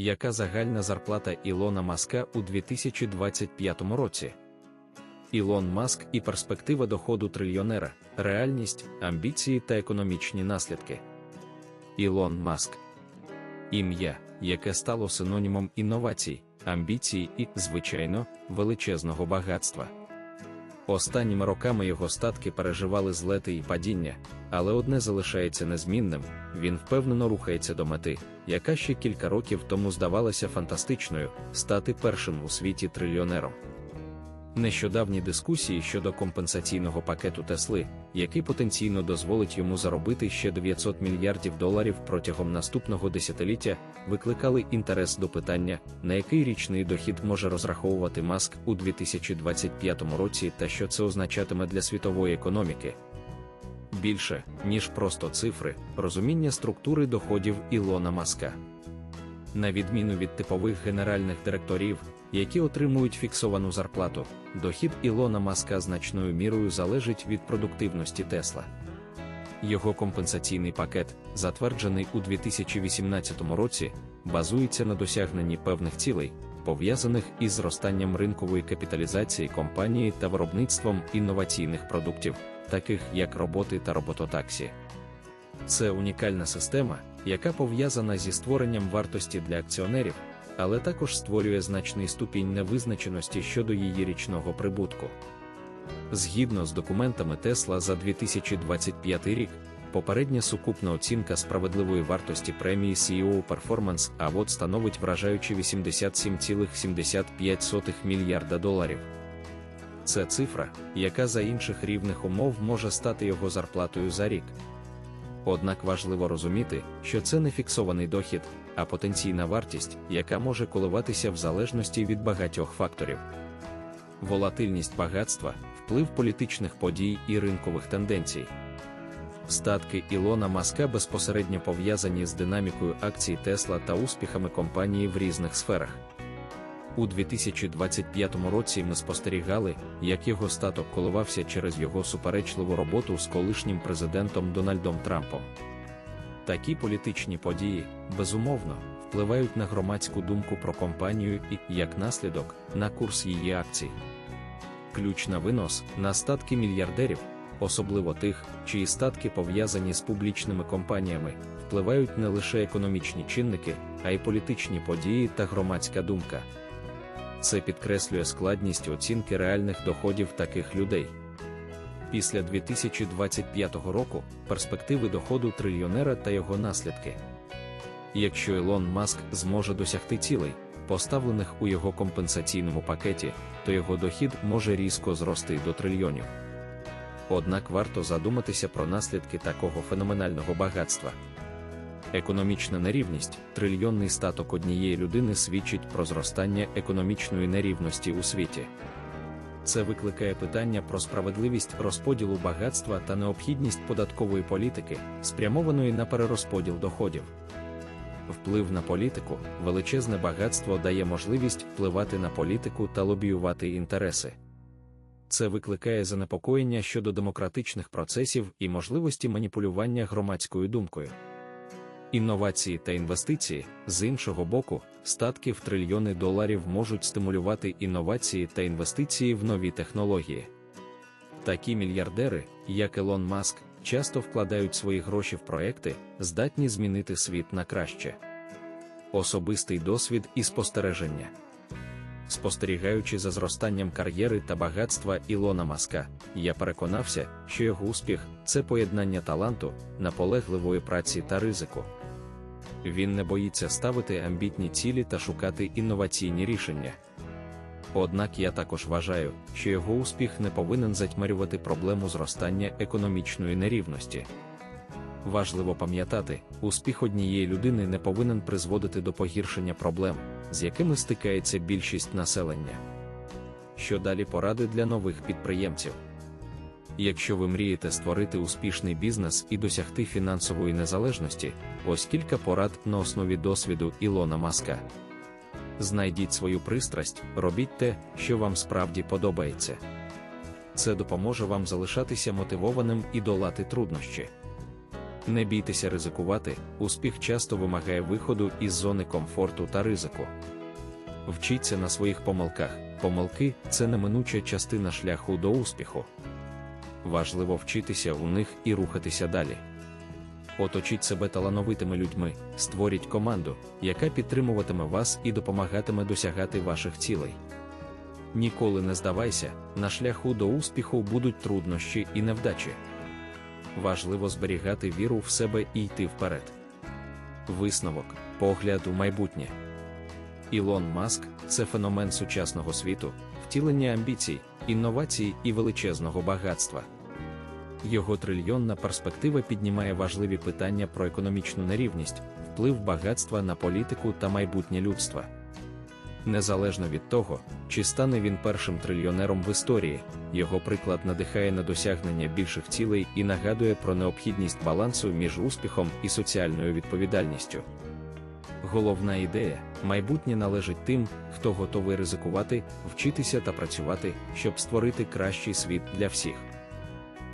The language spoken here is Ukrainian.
Яка загальна зарплата Ілона Маска у 2025 році? Ілон Маск і перспектива доходу трильйонера, реальність, амбіції та економічні наслідки. Ілон Маск ім'я, яке стало синонімом інновацій, амбіцій і, звичайно, величезного багатства. Останніми роками його статки переживали злети і падіння, але одне залишається незмінним він впевнено рухається до мети, яка ще кілька років тому здавалася фантастичною стати першим у світі трильйонером. Нещодавні дискусії щодо компенсаційного пакету Тесли, який потенційно дозволить йому заробити ще 900 мільярдів доларів протягом наступного десятиліття, викликали інтерес до питання, на який річний дохід може розраховувати Маск у 2025 році та що це означатиме для світової економіки. Більше, ніж просто цифри, розуміння структури доходів Ілона Маска. На відміну від типових генеральних директорів, які отримують фіксовану зарплату, дохід Ілона Маска значною мірою залежить від продуктивності Тесла. Його компенсаційний пакет, затверджений у 2018 році, базується на досягненні певних цілей, пов'язаних із зростанням ринкової капіталізації компанії та виробництвом інноваційних продуктів, таких як роботи та робототаксі. Це унікальна система, яка пов'язана зі створенням вартості для акціонерів, але також створює значний ступінь невизначеності щодо її річного прибутку. Згідно з документами Тесла за 2025 рік, попередня сукупна оцінка справедливої вартості премії CEO Performance Award становить вражаючи 87,75 мільярда доларів. Це цифра, яка за інших рівних умов може стати його зарплатою за рік. Однак важливо розуміти, що це не фіксований дохід, а потенційна вартість, яка може коливатися в залежності від багатьох факторів. Волатильність багатства, вплив політичних подій і ринкових тенденцій. Статки Ілона Маска безпосередньо пов'язані з динамікою акцій Тесла та успіхами компанії в різних сферах. У 2025 році ми спостерігали, як його статок коливався через його суперечливу роботу з колишнім президентом Дональдом Трампом. Такі політичні події, безумовно, впливають на громадську думку про компанію і, як наслідок, на курс її акцій. Ключ на винос на статки мільярдерів, особливо тих, чиї статки пов'язані з публічними компаніями, впливають не лише економічні чинники, а й політичні події та громадська думка. Це підкреслює складність оцінки реальних доходів таких людей. Після 2025 року перспективи доходу трильйонера та його наслідки. Якщо Ілон Маск зможе досягти цілей, поставлених у його компенсаційному пакеті, то його дохід може різко зрости до трильйонів. Однак варто задуматися про наслідки такого феноменального багатства. Економічна нерівність, трильйонний статок однієї людини свідчить про зростання економічної нерівності у світі. Це викликає питання про справедливість розподілу багатства та необхідність податкової політики, спрямованої на перерозподіл доходів. Вплив на політику, величезне багатство дає можливість впливати на політику та лобіювати інтереси. Це викликає занепокоєння щодо демократичних процесів і можливості маніпулювання громадською думкою. Інновації та інвестиції, з іншого боку, статки в трильйони доларів можуть стимулювати інновації та інвестиції в нові технології. Такі мільярдери, як Елон Маск, часто вкладають свої гроші в проекти, здатні змінити світ на краще. Особистий досвід і спостереження. Спостерігаючи за зростанням кар'єри та багатства Ілона Маска, я переконався, що його успіх це поєднання таланту, наполегливої праці та ризику. Він не боїться ставити амбітні цілі та шукати інноваційні рішення. Однак я також вважаю, що його успіх не повинен затьмарювати проблему зростання економічної нерівності. Важливо пам'ятати, успіх однієї людини не повинен призводити до погіршення проблем, з якими стикається більшість населення. Що далі поради для нових підприємців? Якщо ви мрієте створити успішний бізнес і досягти фінансової незалежності, ось кілька порад на основі досвіду Ілона Маска. Знайдіть свою пристрасть, робіть те, що вам справді подобається. Це допоможе вам залишатися мотивованим і долати труднощі. Не бійтеся ризикувати, успіх часто вимагає виходу із зони комфорту та ризику. Вчіться на своїх помилках. Помилки це неминуча частина шляху до успіху. Важливо вчитися у них і рухатися далі. Оточіть себе талановитими людьми, створіть команду, яка підтримуватиме вас і допомагатиме досягати ваших цілей. Ніколи не здавайся, на шляху до успіху будуть труднощі і невдачі. Важливо зберігати віру в себе і йти вперед. Висновок, погляд у майбутнє. Ілон Маск це феномен сучасного світу, втілення амбіцій, інновацій і величезного багатства. Його трильйонна перспектива піднімає важливі питання про економічну нерівність, вплив багатства на політику та майбутнє людства. Незалежно від того, чи стане він першим трильйонером в історії, його приклад надихає на досягнення більших цілей і нагадує про необхідність балансу між успіхом і соціальною відповідальністю. Головна ідея майбутнє належить тим, хто готовий ризикувати, вчитися та працювати, щоб створити кращий світ для всіх.